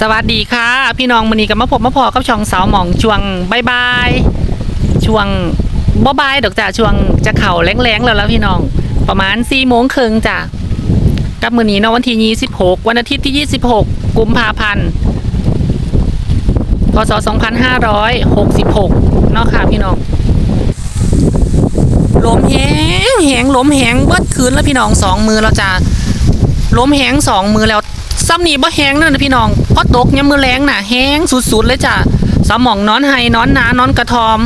สวัสดีค่ะ พี่น้องมือนี้กับมาพบมาพอกับช่องสาวหมองช่วงบายบายช่วงบ่บายดอกจ้ะช่วงจะเข่าแรงๆแล้วแล้วพี่น้อง ประมาณ4ี่โมงครึ่งจ้ะกับมือนี้เนาะวันที่26วันอาทิตย์ที่26กุมภาพันธ์พศ2566เนาะค่ะพี่น้องลมแหงแหงลมแหงเบิดคืนแล้วพี่น้องสองมือแล้วจ้ะลมแหงสองมือแล้ว ซ้ำนี่บ่แหงนั่นนะพี่น้องเพราะตกยามมือแรงน่ะแห้งสุดๆเลยจ้ะสมองนอนไห้นอนนานอนกระทอม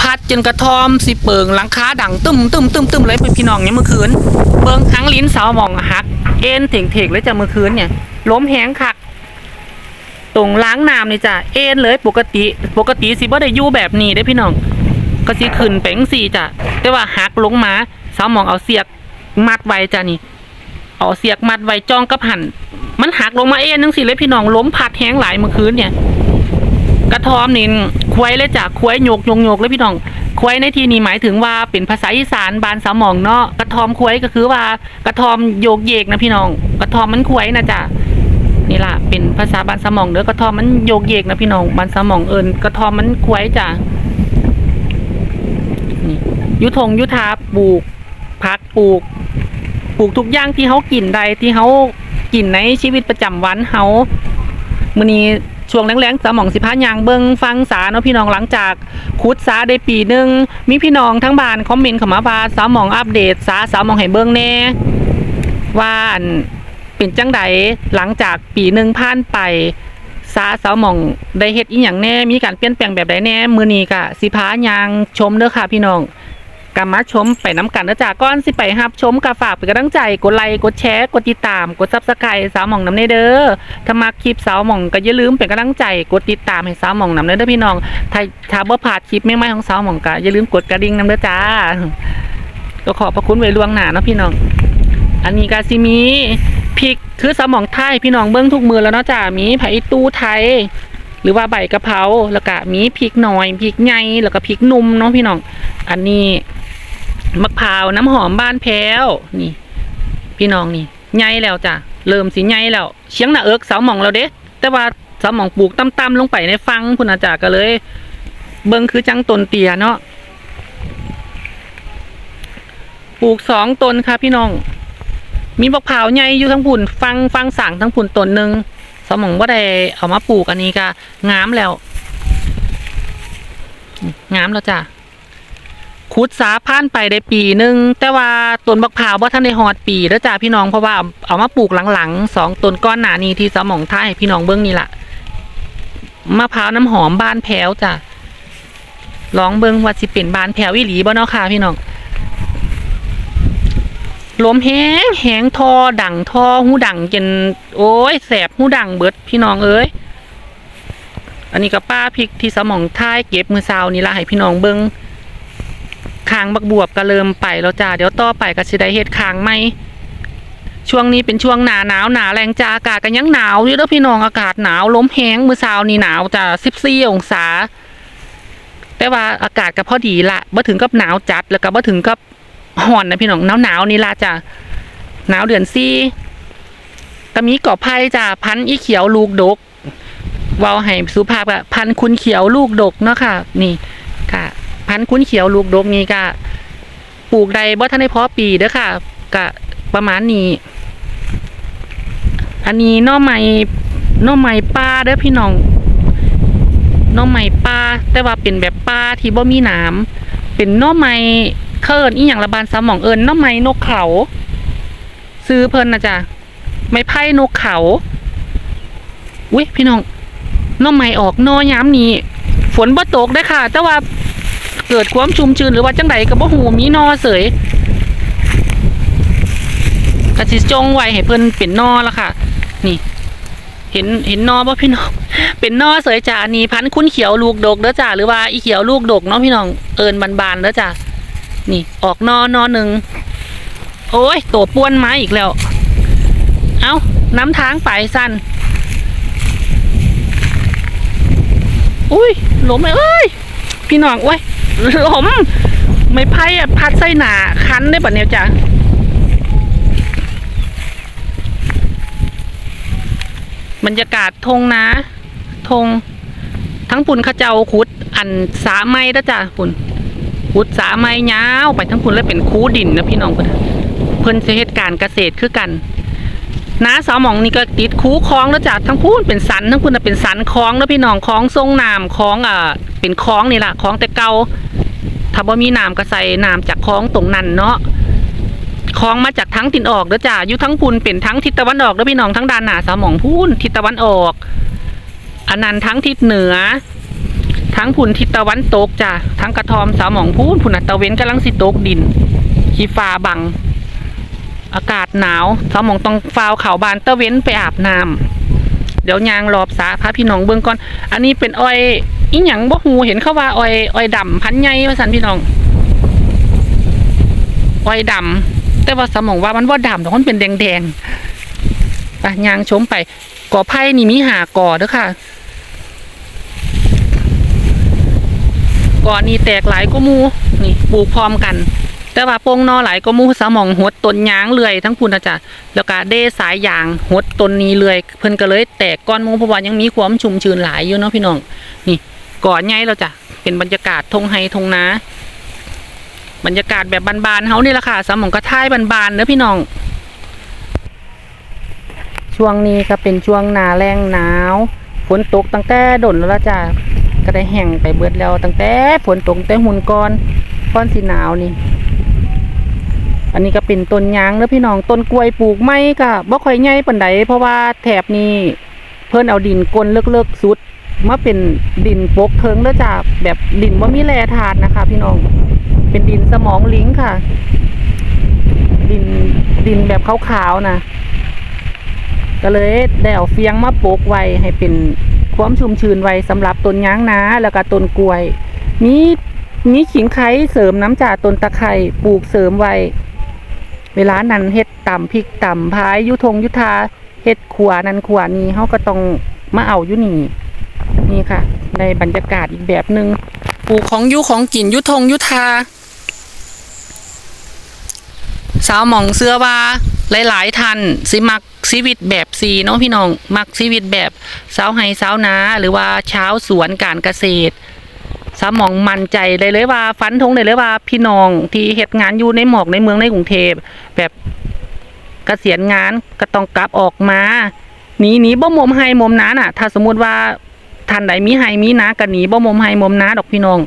พัดจนกระทอมสิเปิงหลังคาดังตึมตึมตึมตึมเลยพี่น้องเนี่ยเมื่อคืนเบิงทั้งลิ้นสาวหมองหัก เอ็นเถงเถงๆเลยจ้ะเมื่อคืนเนี่ยล้มแห้งคักตรงล้างน้ำนี่จ้ะเอ็นเลยปกติปกติสิบ่ได้ยู่แบบนี้ได้พี่น้องก็สิขึ้นแปงสี่จ้ะแต่ว่าหักลงมาสาวหมองเอาเสียกมัดไว้จ้ะนี่ เอาเสียกมัดไว้จ้องกับหัน มันหักลงมาเอ็นนึงสิเลยพี่น้องล้มพัดแห้งหลายเมื่อคืนเนี่ย กระทอมนี่ควยเลยจ้ะควยโยกโยกโยกเลยพี่น้องควยในที่นี้หมายถึงว่าเป็นภาษาอีสานบานสาวหมองเนาะกระทอมควยก็คือว่ากระทอมโยกเยกนะพี่น้อง กระทอมมันควยนะจ้ะนี่ล่ะเป็นภาษาบานสมองเด้อกระทอมมันโยกเยกนะพี่น้องบานสมองเอิญกระทอมมันควยจ้ะยุทงยุทาปลูกพักปลูก ปลูกทุกอย่างที่เขากินใดที่เขากินในชีวิตประจำวันเขามื้อนี้ช่วงแรงๆสมองสิพายางเบิงฟังสาเนาะพี่น้องหลังจากคุดสาได้ปีหนึ่งมีพี่น้องทั้งบ้านคอมเมนต์เข้ามาว่าสามองอัปเดตสาสามองให้เบิงแน่ว่าอันเป็นจังใดหลังจากปีหนึ่งผ่านไปสาสาวมองได้เฮ็ดอีหยังแน่ มีการเปลี่ยนแปลงแบบใดแน่ มือนี้ก็สิพายางชมเด้อค่ะพี่น้อง กามาชมไปน้ำกันเด้อจ้าก่อนสิไปรับชมก็ฝากเป็นกำลังใจกดไลค์กดแชร์กดติดตามกด Subscribe สาวหมองน้ำเนเด้อถ้ามาคลิปสาวหมองก็อย่าลืมเป็นกำลังใจกดติดตามให้สาวหมองน้ำเด้อพี่น้องถ้าถ้าบ่พลาดคลิปใหม่ของสาวหมองก็อย่าลืมกดกระดิ่งน้ำเด้อจ้าก็ขอบพระคุณไว้ล่วงหน้าเนาะพี่น้อง อันนี้ก็สิมีพริกคือสมองไทยพี่น้องเบิ้งทุกมือแล้วเนาะจ้ามีไผ่ตู้ไทย หรือว่าใบกะเพราแล้วก็มีพริกหน่อยพริกใหญ่แล้วก็พริกนุ่มเนาะพี่น้อง อันนี้ มะพร้าวน้ำหอมบ้านแพ้วนี่ พี่น้องนี่ใหญ่แล้วจ้ะเริ่มสิใหญ่แล้วเชียงหน้าเอิกเสาหมองเราเด้แต่ว่าเสาหมองปลูกต่ำๆลงไปในฟังพุ่นอาจารย์ก็เลย เบิ่งคือจังต้นเตียเนาะปลูกสองต้นค่ะพี่น้อง มีบักเผาวใหญ่อยู่ทั้งผุ่นฟังฟังสั่งทั้งผุ่นต้นหนึ่งสมองว่าได้เอามาปลูกอันนี้ก็งามแล้วงามแล้วจ้ะ ขุดสาพันไปได้ปีหนึ่งแต่ว่าต้นบักเผาวว่าท่านได้ฮอดปีแล้วจ้ะพี่น้องเพราะว่าเอามาปลูกหลังๆสองต้นก้อนหนานี้ที่สมองท้ายพี่น้องเบื้องนี่แหละมะพร้าวน้ำหอมบ้านแพ้วจ้ะลองเบิ้องว่าสิเป็นบ้านแพ้ววิหลีบ่เนาะค่ะพี่น้องลมแห้งแห้งทอดังทอหูดังจนโอ้ยแสบหูดังเบิดพี่น้องเอ้ยอันนี้ก็ป้าพริกที่สมองท้ายเก็บมือซาวนี่ละให้พี่น้องเบิง คางบักบวบก็เริ่มไปแล้วจ้าเดี๋ยวต่อไปก็สิได้เฮ็ดคางไหมช่วงนี้เป็นช่วงหนาหนาวหนาแรงจ้าอากาศก็ยังหนาวอยู่เด้อพี่น้องอากาศหนาวลมแห้งมือซาวนี่หนาวจ้า14องศา แต่ว่าอากาศก็พอดีละบ่ถึงกับหนาวจัดแล้วก็บ่ถึงกับห่อนนะพี่น้องหนาวหนาวนี่ละจ้ะหนาวเดือนซี่ก็มีกอบไผ่จ้ะพันธุ์อีเขียวลูกดกวาให้สุภาพอะพันธุ์คุณเขียวลูกดกเนาะค่ะ นี่ค่ะ พันธุ์คุณเขียวลูกดกนี่ก็ปลูกใดบ่ทันได้พาะปีเด้อค่ะก็ประมาณนี้ อันนี้น่อไม้น่อไม้ป่าเด้อพี่น้องน่อไม้ป่าแต่ว่าเป็นแบบป่าที่บ่มีหนามเป็นน่อไม้เคิร์นอีหยังระบานสมองเอิญน่อไม้นกเขา ซื้อเพิ่นนะจ๊ะไม้ไผ่นกเขาอุ้ยพี่น้องน่อไม้ออกหนอย้ำนี้ฝนบ่ตกได้อค่ะ แต่ว่า เกิดความชุ่มชื้นหรือว่าจังใดก็บ่หูมีนอเสยกระสิจงไว้ให้เพิ่นเป็นนอละค่ะ นี่ เห็นเห็นนอบ่พี่น้องเป็นนอเสยจ้านนี้พันธุ์คุณเขียวลูกดกเด้อจ้าหรือว่าอีเขียวลูกดกเนาะพี่น้องเอิญบานๆเด้อจ้านี่ ออกนอหนอหนึ่งโอ้ยโตป้วนไม้อีกแล้ว เอาน้ำทางไปสั้นอุ้ยหลมเลยเอ้ย พี่น้องเว้ย หลมไม่ไพ่อะพัดไส้หนาคันได้ปะเนี่ยจ้ะบรรยากาศทงนะทง ทั้งปุ่นข้าเจ้าขุด อันสาไม้นะจ้ะปุ่นขุดสาไม้ยาวไปทั้งปุ่นแล้วเป็นคูดินนะพี่น้องเพิ่อนเพิ่นเหตุการณ์เกษตรคือกันน้าสาวหมองนี่ก็ติดคูคลองแล้วจ้ะทั้งพูนเป็นสันทั้งปุ่นเป็นสันคลองแล้วพี่น้องคลองทรงน้ำคลองอ่าเป็นคลองนี่แหละคลองแต่เก่า ถ้าบ่มีน้ำก็ใส่น้ำจากคลองตรงนั้นเนาะคลองมาจากทั้งตินออกเด้อจ้าอยู่ทั้งพุนเป็นทั้งทิศตะวันออกเด้อพี่น้องทั้งด้านหน้าสาวหมองพูนทิศตะวันออกอันนั้นทั้งทิศเหนือ ทั้งพุนทิศตะวันตกจ้าทั้งกระทอมสาวหมองพูนพุนนตะเวนกำลังสิตกดินขี้ฟ้าบัง อากาศหนาวสาวหมองต้องฟาวเขาบานตะเวนไปอาบน้ำเดี๋ยวยางรอบสาพาพี่น้องเบิ่งก่อน อันนี้เป็นอ้อย อีหยังบ่ฮูเห็นเขาว่าอ้อยอ้อยดำพันใหญ่ว่าซั่นพี่น้องอ้อยดำแต่ว่าสมองว่ามันว่าดำแต่มันเป็นแดงๆไปยางชมไปก่อไผ่นี่มีหาก่อเด้อค่ะก่อนี่แตกหลายก็มูนี่ปลูกพร้อมกัน แต่ว่าโป่งนอหลายก็มูสมองหดต้นยางเลื่อยทั้งคุณนะจ๊ะแล้วก็เดสายยางหดต้นนี้เลื่อยเพิ่นก็เลยแตกก้อนมูเพราะว่ายังมีความชุ่มชื้นหลายอยู่เนาะพี่น้องนี่ ก่อใหญ่แล้วจ้ะเป็นบรรยากาศทงไฮทงนาบรรยากาศแบบบานๆเฮานี่แหละค่ะสมองกระท่ายบานๆเนอะพี่น้อง ช่วงนี้ก็เป็นช่วงหนาแรงหนาวฝนตกตั้งแต่ดนแล้วล่ะจ้ะก็ได้แห้งไปเบิดแล้วตั้งแต่ฝนตกแต่หุ่นก้อนก้อนสีหนาวนี่ อันนี้ก็เป็นต้นยางเนอะพี่น้องต้นกล้วยปลูกไม่ก็บ่ค่อยใหญ่ปานใดเพราะว่าแถบนี้เพิ่นเอาดินกลนเลิกๆสุด มาเป็นดินปกเทิงแล้วจ้ะแบบดินว่ามีแร่ธาตุนะคะ พี่น้องเป็นดินสมองลิงค่ะ ดินดินแบบขาวๆนะก็เลยได้เอาเฟียงมาโปกไว้ให้เป็นความชุ่มชื้นไว้สำหรับต้นยางนาแล้วก็ต้นกล้วยมีมีขิงไคเสริมน้ำจ่าต้นตะไคร่ปลูกเสริมไว้เวลานั้นเฮ็ดต่ำพริกต่ำพายยุทงยุทาเฮ็ดขวานั้นขวานี้เขาก็ต้องมาเอาอยู่นี่ นี่ค่ะในบรรยากาศอีกแบบหนึง่งปลูกของยุของกินยุทงยุทา สาวหมองเสื้อว่าหลาย ๆท่านสิมักชีวิตแบบสีเนาะพี่น้อง มักชีวิตแบบสาวไห้สาวนาหรือว่าเช้าวสวนการเกษตร สาวหมองมั่นใจเลยเลยว่าฟันธงเลยเลยว่าพี่น้องที่เหตุงานอยู่ในหมอกในเมืองในกรุงเทพแบบเกษียณงานก็ต้องกลับออกมาหนีหนีบ่มมให้มมนาน่ะ ถ้าสมมุติว่า ท่านใดมีให้มีนาก็หนีบ่มมให้มมนาดอกพี่น้อง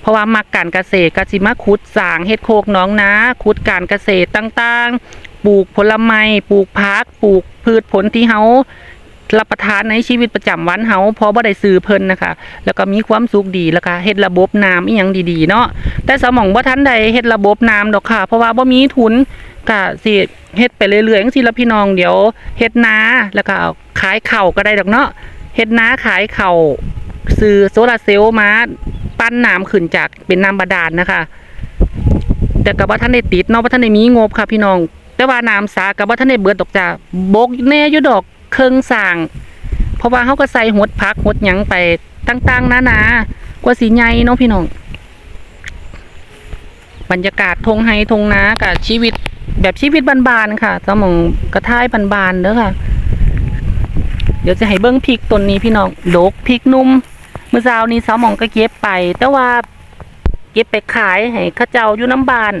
เพราะว่ามักการเกษตรกสิมาขุดสางเฮ็ดโคกน้องนาขุดการเกษตรต่างๆ ปลูกผลไม้ปลูกผักปลูกพืชผลที่เฮารับประทานในชีวิตประจำวันเฮาพอบ่ได้ซื้อเพิ่นนะคะ แล้วก็มีความสุขดีแล้วก็เฮ็ดระบบน้ำอีหยังดีๆเนาะแต่สมองบ่ทันใดเฮ็ดระบบน้ำดอกค่ะ เพราะว่าบ่มีทุนก็สิเฮ็ดไปเรื่อยๆจังซี่ละพี่น้องเดี๋ยวเฮ็ดนาแล้วก็ขายข้าวก็ได้ดอกเนาะ เฮ็ดนาขายเข้าซื้อโซลาร์เซลล์มาปั้นน้ำขึ้นจากเป็นน้ำบาดาลนะคะแต่กับว่าท่านได้ติดเนาะว่าท่านได้มีงบค่ะ พี่น้อง แต่ว่าน้ำสากับว่าท่านได้เบิดดอกจ้าบกแน่ยู่ดอกเครื่องสร้างเพราะว่าเขาก็ใส่หดพักหดหยังไปต่างๆนานากว่าสีใหญ่เนาะพี่น้องบรรยากาศทงไฮทงนากับชีวิตแบบชีวิตบานๆค่ะสมองกระท่ายบานๆเด้อค่ะ เดี๋ยวจะให้เบิ้งพริกต้นนี้พี่น้องดกพริกนุ่มเมื่อเช้านี้สาวหมองก็เก็บไป แต่ว่าเก็บไปขายให้ข้าเจ้าอยู่น้ำบาน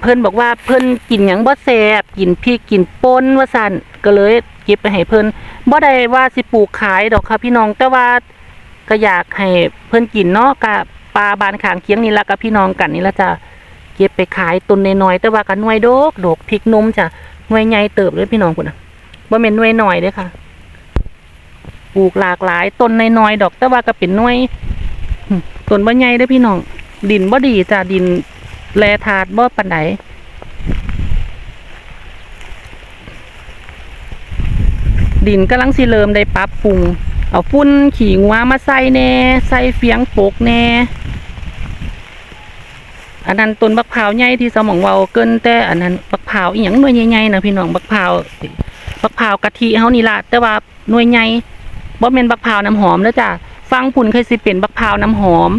เพิ่นบอกว่าเพิ่นกินหยังบ่แซบกินพริกกินป่นว่าซั่นก็เลยเก็บไปให้เพิ่นบ่ได้ว่าสิปลูกขายดอกค่ะพี่น้อง แต่ว่าก็อยากให้เพิ่นกินเนาะกับปลาบานขางเคียงนี่ละกับพี่น้องกันนี่ละจ้ะเก็บไปขายต้นน้อยๆแต่ว่าก็หน่วยโดกโดกพริกนมจ้ะหน่วยใหญ่เติบเลยพี่น้องพุ่นน่ะ บ่แม่นหน่วยน้อยเด้อค่ะปลูกหลากหลายต้นในน้อยดอก แต่ว่าก็เป็นหน่วยต้นบ่ใหญ่เด้อพี่น้อง ดินบ่ดีจ้ะดินแลธาตุบ่ปานใดดินกำลังสิเริ่มได้ปรับปรุง เอาฝุ่นขี้งัวมาใส่แน่ใส่เฟียงปกแน่อันนั้นต้นบักพร้าวใหญ่ที่สมองเวาเกินแต่อันนั้นบักพร้าวอีหยังหน่วยใหญ่ๆนะพี่น้องบักพร้าว บักพร้าวกะทิเฮานี่ล่ะแต่ว่าหน่วยใหญ่บ่แม่นบักพร้าวน้ำหอมแล้วจ้ะฟังพุ่นเคยสิเป็นบักพร้าวน้ำหอม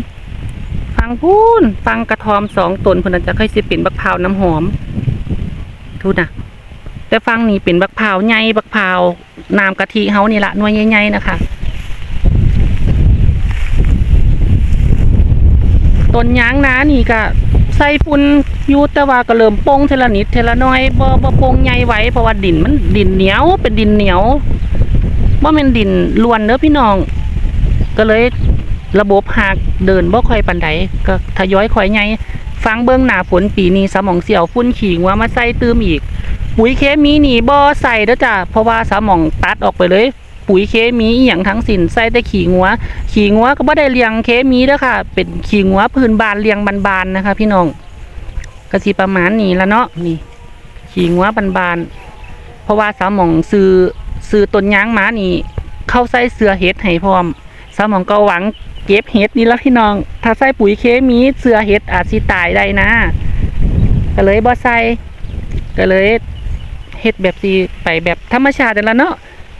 ฟังพุ่นฟังกระทอมสองตนพุ่นนะจะเคยสิเป็นบักพร้าวน้ำหอมทุนะแต่ฟังนี่เป็นบักพร้าวใหญ่บักพร้าวน้ำกะทิเฮานี่ละหน่วยใหญ่ๆนะคะต้นยางนานี่ก็ใส่ฝุ่น อยู่แต่ว่าก็เริ่มโป่งเทละนิดเทละน้อยบ่บ่โป่งใหญ่ไว้เพราะว่าดินมันดินเหนียวเป็นดินเหนียวบ่แม่นดินล้วนเด้อพี่น้อง ก็เลยระบบหากเดินบ่ค่อยปานใดก็ทยอยค่อยใหญ่ฟังเบิ่งหน้าฝนปีนี้สมองเสี่ยวฝุ่นขิงว่ามาใส่ตืมอีก ปุ๋ยเคมีหนีบ่ใส่เด้อจ้ะเพราะว่าสมองตัดออกไปเลย ปุ๋ยเคมีอย่างทั้งสินใส่แต่ขี้งัว ขี้งัวก็บ่ได้เลี้ยงเคมีเด้อค่ะ เป็นขี้งัวพื้นบานเลี้ยงบานๆนะคะ พี่น้อง ก็สิประมาณนี้ละเนาะนี่ ขี้งัวบานๆเพราะว่าสาวหมองซื้อซื้อต้นยางหมานี่ เข้าใส่เสือเห็ดให้พร้อมสาวหมองก็หวังเก็บเห็ดนี่ละพี่น้อง ถ้าใส่ปุ๋ยเคมีเสือเห็ดอาจสิตายได้นะ ก็เลยบ่ใส่ก็เลยเฮ็ดแบบสิไปแบบธรรมชาตินั่นละเนาะ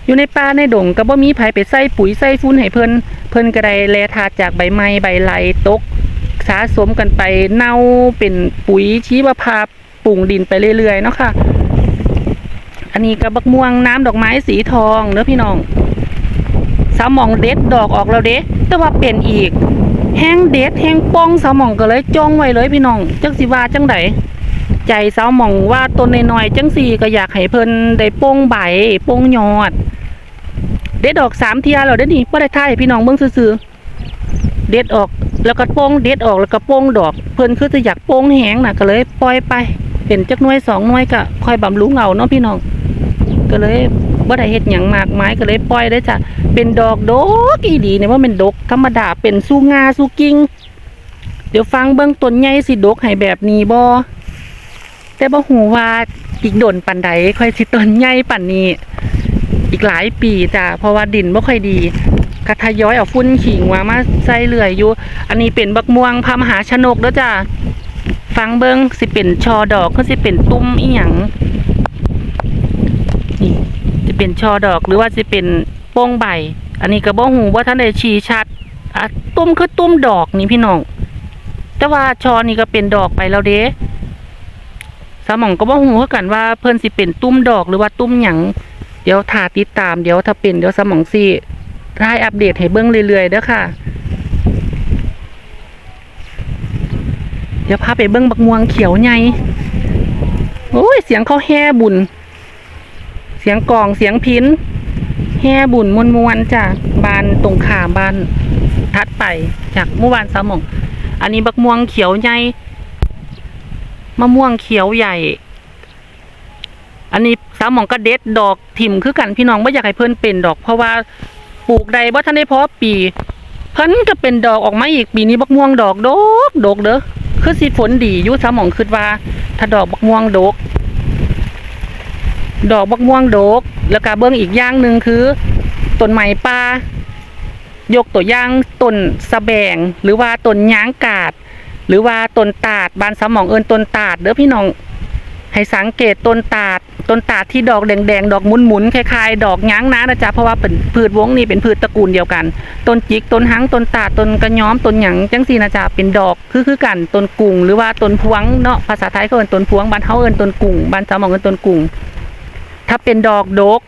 อยู่ในป่าในดงก็บ่มีไผไปใส่ปุ๋ยใส่ฟุ้นให้เพิ่นเพิ่นก็ได้แลทาจากใบไม้ใบไหลตก สะสมกันไปเน่าเป็นปุ๋ยชีวภาพปรุงดินไปเรื่อยๆเนาะค่ะ อันนี้ก็บักม่วงน้ำดอกไม้สีทองเด้อพี่น้องสาวหมองเด็ดดอกออกแล้วเด้แต่ว่าเป็นอีก แห้งเด็ดแห้งป้องสาวหมองก็เลยจ้องไว้เลยพี่น้องจังสิว่าจังไดใจสาวหมองว่าต้นน้อยๆจังสี่ก็อยากให้เพิ่นได้โป้งใบโป้งยอด เด็ดออกสามเทียแล้วเด้นี่บ่ได้ท่ายพี่น้องเบิ่งซื่อๆเด็ดออก แล้วก็โป้งเด็ดออกแล้วก็โป้งดอก เพิ่นคือจะอยากโป้งแห้งนะก็เลยปล่อยไปเป็นจักน่วยสองน่วยก็ค่อยบำรุงเอาเนาะพี่น้อง ก็เลยบ่ได้เฮ็ดหยังมากไมายก็เลยปล่อยได้จ้ะเป็นดอกดกอีดีเนี่ยว่าเป็นดกธรรมดาเป็นสู้งาสู้กิ่งเดี๋ยวฟังเบิ่งต้นใหญ่สิดกให้แบบนี้บ่แต่บ่ฮู้ว่าอีกโดนปานใดค่อยสิต้นใหญ่ปานนี้ อีกหลายปีจ้ะเพราะว่าดินไม่ค่อยดี กระทยอยเอาฟุ้นขิงว่ามาใส่เลื่อยอยู่ อันนี้เป็นบักม่วงพามหาชนกเด้อจ้ะฟังเบิงสิเป็นชอดอกก็สิเป็นตุ้มอีหยังนี่สิเป็นชอดอกหรือว่าสิเป็นโป้งใบ อันนี้ก็บ่หูว่าท่านได้ชี้ชัดอะตุ้มคือตุ้มดอกนี่พี่น้องแต่ว่าชอนี่ก็เป็นดอกไปแล้วเด้สมองก็บ่หูคือกันว่าเพิ่นสิเป็นตุ้มดอกหรือว่าตุ้มหยังเดี๋ยวถ้าติดตามเดี๋ยวถ้าเป็นเดี๋ยวสมอง ซีได้อัปเดตให้เบิ้งเรื่อยๆเด้อค่ะ เดี๋ยวพาไปเบิ้งบักม่วงเขียวใหญ่โอ้ย เสียงเขาแห่บุญ เสียงกลองเสียงพินแห่บุญมวนมวนจ้ะบานตรงขามบานทัดไปจากเมื่อวานสามอง อันนี้บักม่วงเขียวใหญ่มะม่วงเขียวใหญ่ อันนี้สามหมองก็เด็ดดอกถิ่มคือกันพี่น้องไม่อยากให้เพิ่อนเป็นดอก เพราะว่า ปลูกใดว่ท่านได้เพาะปี เพิ่นก็เป็นดอกออกมาอีกปีนี้บักม่วงดอกดกดกเด้อคือสิฝนดีอยู่สมองคิดว่า ถ้าดอกบักม่วงดก ดอกบักม่วงดก แล้วก็เบื้องอีกอย่างหนึ่งคือต้นไม้ป่ายกตัวอย่างต้นสะแบง หรือว่าต้นยางกาด หรือว่าต้นตาดบานสมหมองเอินต้นตาดเด้อพี่น้อง ให้สังเกตต้นตาดต้นตาดที่ดอกแดงๆ ดอกหมุนๆคล้ายๆ ดอกย้างนะนะจ๊ะเพราะว่าเป็นพืชวงนี้เป็นพืชตระกูลเดียวกัน ต้นจิกต้นหังต้นตาดต้นกระย้อมต้นหยังจังสีนะจ๊ะเป็นดอกคือคือกันต้นกุ่งหรือว่าต้นพวงเนาะภาษาไทยเขาเอิ้นต้นพวงบ้านเฮาเอิ้นต้นกุ่งบ้านสามองเอิ้นต้นกุ่งถ้าเป็นดอกดก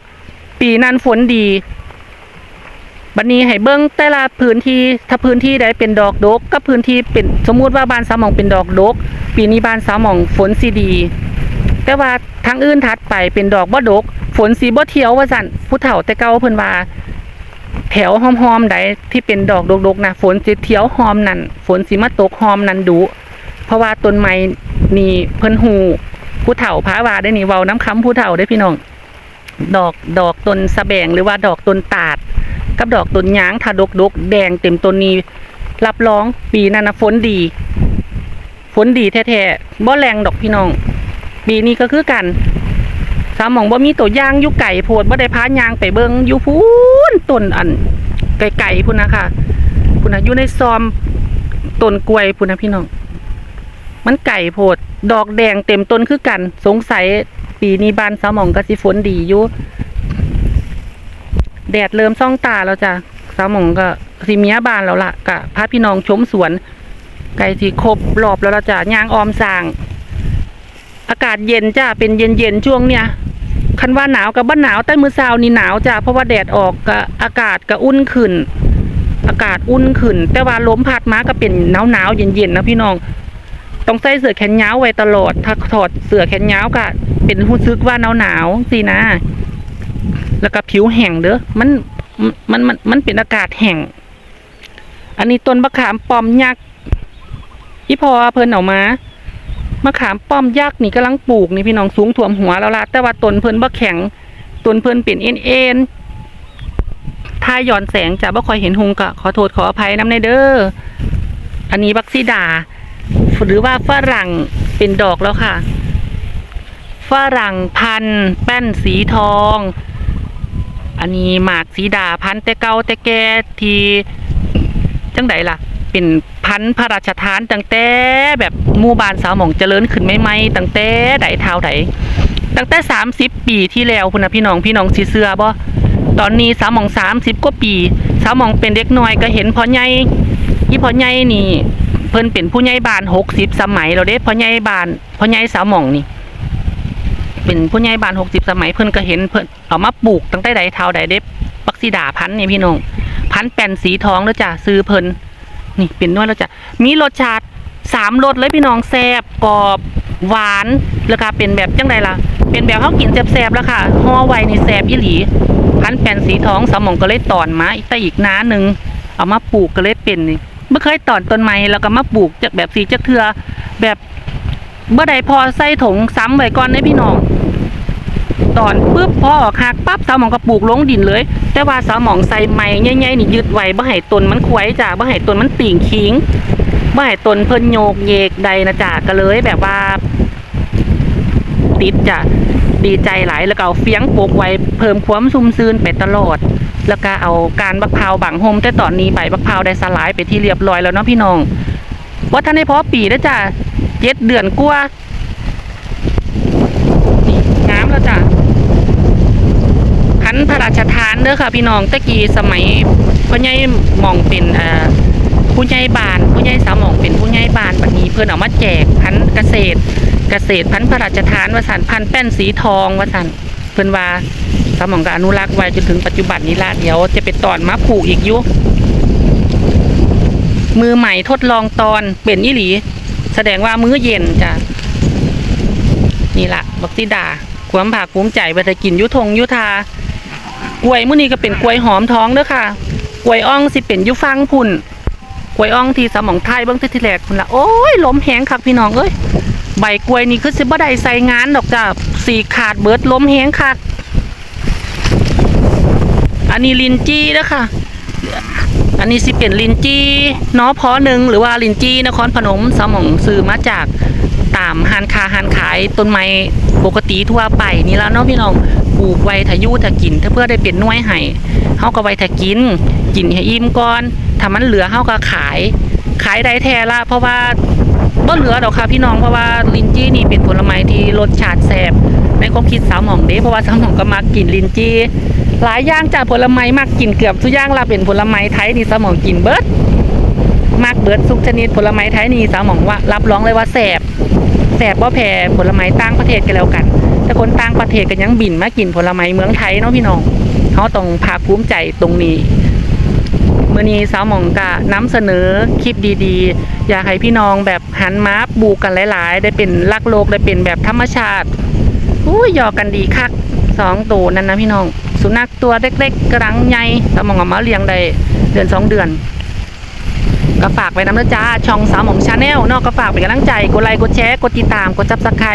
ปีนั้นฝนดีบัดนี้ให้เบิ้งแต่ละพื้นที่ถ้าพื้นที่ใดเป็นดอกดกกับพื้นที่เป็นสมมุติว่าบ้านสามองเป็นดอกดก ปีนี้บ้านสามองฝนสีดี แต่ว่าทางอื่นถัดไปเป็นดอกบ่ดก ฝนสีบ่เทียวว่าสั่นผู้เฒ่าแต่เก่าเพิ่นว่าแถวหอมๆใดที่เป็นดอกดกๆนะฝนสิเทียวหอมนั่นฝนสิมาตกหอมนั่นดุเพราะว่าต้นไม้นี่เพิ่นฮู้ผู้เฒ่าพาว่าได้นี่เว้าน้ำค้ำผู้เฒ่าได้พี่น้อง ดอกดอกต้นสะแบงหรือว่าดอกต้นตาด กับดอกต้นยางถ้าดกๆแดงเต็มต้นนี้รับรองปีนั้นนะฝนดี ฝนดีแท้ๆบ่แรงดอกพี่น้อง ปีนี้ก็คือกันสามหมองบ่มีตัวย่างยู่ไก่โพดบ่ได้พายางไปเบิงอยู่พูนต้นอันไก่ๆพุ่นนะค่ะพุ่นนะอยู่ในซอมต้นกล้วยพุ่นนะพี่น้อง มันไก่โพด ดอกแดงเต็มต้นคือกัน สงสัยปีนี้บ้านสามหมองก็สิฝนดีอยู่แดดเริ่มซ่องตาแล้วจ้ะสามหมองก็สิเมียบานแล้วล่ะกะพาพี่น้องชมสวน ไก่สิครบรอบแล้วละจ้ะยางออมสาง อากาศเย็นจ้าเป็นเย็นเย็นๆช่วงเนี้ยคันว่าหนาวกับบ้านหนาวแต่มื้อเช้านี่หนาวจ้ะเพราะว่าแดดออกก็อากาศก็อุ่นขึ้น อากาศอุ่นขึ้น แต่ว่าลมพัดมาก็เป็นหนาวหนาวเย็นๆนะพี่น้อง ต้องใส่เสื้อแขนยาวไว้ตลอด ถ้าถอดเสื้อแขนยาวก็เป็นรู้สึกว่าหนาวหนาวๆสินะ แล้วก็ผิวแห้งเด้อมันมันมันมันเป็นอากาศแห้งอันนี้ต้นมะขามปอมยักษ์ที่พอเพิ่นเออกมา มะขามป้อมยักษ์นี่กำลังปลูกนี่พี่น้องสูงถ่วมหัวแล้วล่ะแต่ว่าต้นเพิ่นบ่แข็งต้นเพิ่นเป็นเอ็นเอ็นถ้าย้อนแสงจะบ่ค่อยเห็นหงก็ขอโทษขออภัยน้ำในเด้ออันนี้บักซีดา หรือว่าฝรั่งเป็นดอกแล้วค่ะ ฝรั่งพันแป้นสีทอง อันนี้หมากสีดาพันแต่เก่าแต่แก่ทีจังใดล่ะ เป็นพันพระราชทานตั้งแต่แบบหมู่บ้านสาวหม่องเจริญขึ้นไม่ไม่ตั้งแต่ใดเท้าใดตั้งแต่สามสิบปีที่แล้วพุ่นะพี่น้องพี่น้องสีเสื้อบ่ตอนนี้สาวหม่องสามสิบกว่าปี สาวหม่องเป็นเด็กน้อยก็เห็นพ่อใหญ่ที่พ่อใหญ่นี่ เพิ่นเป็นผู้ใหญ่บ้านหกสิบสมัยเราเด้พ่อใหญ่บ้านพ่อใหญ่สาวหม่องนี่เป็นผู้ใหญ่บ้านหกสิบสมัยเพิ่นก็เห็นเพิ่นเอามาปลูกตั้งแต่ใดเท้าใดเด้ปักสีดาพันนี่พี่น้องพันแป้นสีทองแล้วจ้ะซื้อเพิ่น นี่เป็นนวดแล้วจ้ะมีรสชาติสามรสเลยพี่น้องแซ่บกรอบหวานแล้วก็เป็นแบบจังไดล่ะ เป็นแบบเขากินแซ่บๆแล้วค่ะห่อไว้นี่แซ่บอีหลีพันแป้นสีทองสมองก็เลยตอนมาอีกแต่อีกน้าหนึ่งเอามาปลูกก็เลยเป็นไม่เคยตอนต้นไม้แล้วก็มาปลูกจากแบบสีจักเทือแบบเมื่อใดพอใส่ถุงซ้ำไว้ก่อนนะพี่น้องตอนปุ๊บพอออกหักปั๊บสมองก็ปลูกลงดินเลย แต่ว่าสาวหมองใส่ไม้ใหญ่ๆนี่ยึดไว้บ่ให้ต้นมันควายจ้ะบ่ให้ต้นมันติ่งคิงบ่ให้ต้นเพิ่นโยกเยกใดนะจ้ะก็เลยแบบว่า ติดจ้ะดีใจหลายแล้วก็เอาเฟียงโปกไว้เพิ่มความซุ่มซืนไปตลอด แล้วก็เอาการบักพร้าวบังโฮมแต่ตอนนี้ใบบักพร้าวได้สลายไปที่เรียบร้อยแล้วเนาะพี่น้องว่าท่านในพอปีแล้วจ้ะเจ็ดเดือนกว่านี่งามแล้วจ้ะ พันพระราชทานเด้อค่ะ พี่น้องตะกี้สมัยพ่อใหญ่หมองเป็นอ่อผู้ใหญ่บ้าน ผู้ใหญ่สาวหมองเป็นผู้ใหญ่บ้านบัดนี้เพิ่นเอามาแจกพันเกษตร เกษตรพันพระราชทานวสันพันแป้นสีทองวสันเพิ่นว่าสาวหมองก็อนุรักษ์ไว้จนถึงปัจจุบันนี้ละเดี๋ยวจะไปตอนมาผูกอีกยู่มือใหม่ทดลองตอนเป็นอีหลี แสดงว่ามื้อเย็นจ้ะนี่ละบักซิดาความภาคภูมิใจว่าจะกินยุทงยุทา กล้วยมื้อนี้ก็เป็นกล้วยหอมท้องเด้อค่ะกล้วยอ่องสิเป็นยุฟังพุ่นกล้วยอ่องที่สมองไทยเบิ่งที่ที่แรกพุ่นละโอ้ยล้มแหงคักพี่น้องเอ้ยใบกล้วยนี่คือสิบ่ได้ใส่งานดอกจ้ะสีขาดเบิดล้มแหงคักอันนี้ลินจี้เด้อค่ะอันนี้สิเป็นลินจี้นาะพอหนึ่งหรือว่าลินจี้นครพนมสมองซื้อมาจากตามหานคาหานขายต้นไม้ปกติทั่วไปนี่แล้วเนาะพี่น้อง ลูกไว้ถ้ายู่ถ้ากิน ถ้าเพื่อได้เป็นน่วยให้เฮาก็ไว้ถ้ากิน กินให้อิ่มก่อนถ้ามันเหลือเฮาก็ขาย ขายได้แท้ละเพราะว่าบ่เหลือดอกค่ะพี่น้องเพราะว่าลินจี้นี่เป็นผลไม้ที่รสชาติแซ่บในความคิดสาวหม่องเด้เพราะว่าสาวหม่องก็มักกินลินจี้หลายอย่างจากผลไม้มากกินเกือบทุกอย่างละเป็นผลไม้ไทยนี่สาวหมองกินเบิดมากเบิดทุกชนิดผลไม้ไทยนี่สาวหมองว่ารับรองเลยว่าแสบแสบว่าแพ้ผลไม้ต่างประเทศกันแล้วกัน แต่คนต่างประเทศก็ยังบินมากินผลไม้เมืองไทยเนาะพี่น้องเขาต้องภาคภูมิใจตรงนี้เมื่อนี้สาวหมองกะนำเสนอคลิปดีๆ อยากให้พี่น้องแบบหันมาปลูกกันหลายๆ ได้เป็นรักโลกได้เป็นแบบธรรมชาติอุ้ยอกกันดีคักสองตัวนั่นนะพี่น้อง สุนัขตัวเล็กๆกระดังใหญ่สาวมองเอามาเลี้ยงได้เดือนสองเดือน ก็ฝากไว้น้ำเด้อจ้าช่องสาวหมองชาแนลนอกก็ฝากเป็นกำลังใจกดไลค์กดแชร์กดติดตามกดซับสไคร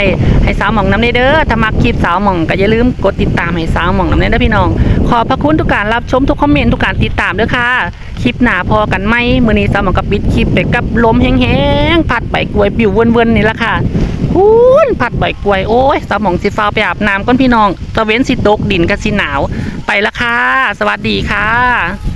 ให้สาวหมองน้ำเด้อเด้อถ้ามักคลิปสาวหมองก็อย่าลืมกดติดตามให้สาวหมองน้ำเด้อเด้อพี่น้อง ขอบพระคุณทุกการรับชมทุกคอมเมนต์ทุกการติดตามด้อค่ะคลิปหนาพอกันไหมมือนี้สาวหมองกับปิดคลิปไปกับลมแห้งๆพัดใบกล้วยปิวเวินๆนี่ละค่ะพูนผัดใบกล้วยโอ้ยสมองสิฟ้าไปอาบน้ำก้นพี่น้องตะเว้นสิตกดินกับสิหนาว ไปละค่ะ สวัสดีค่ะ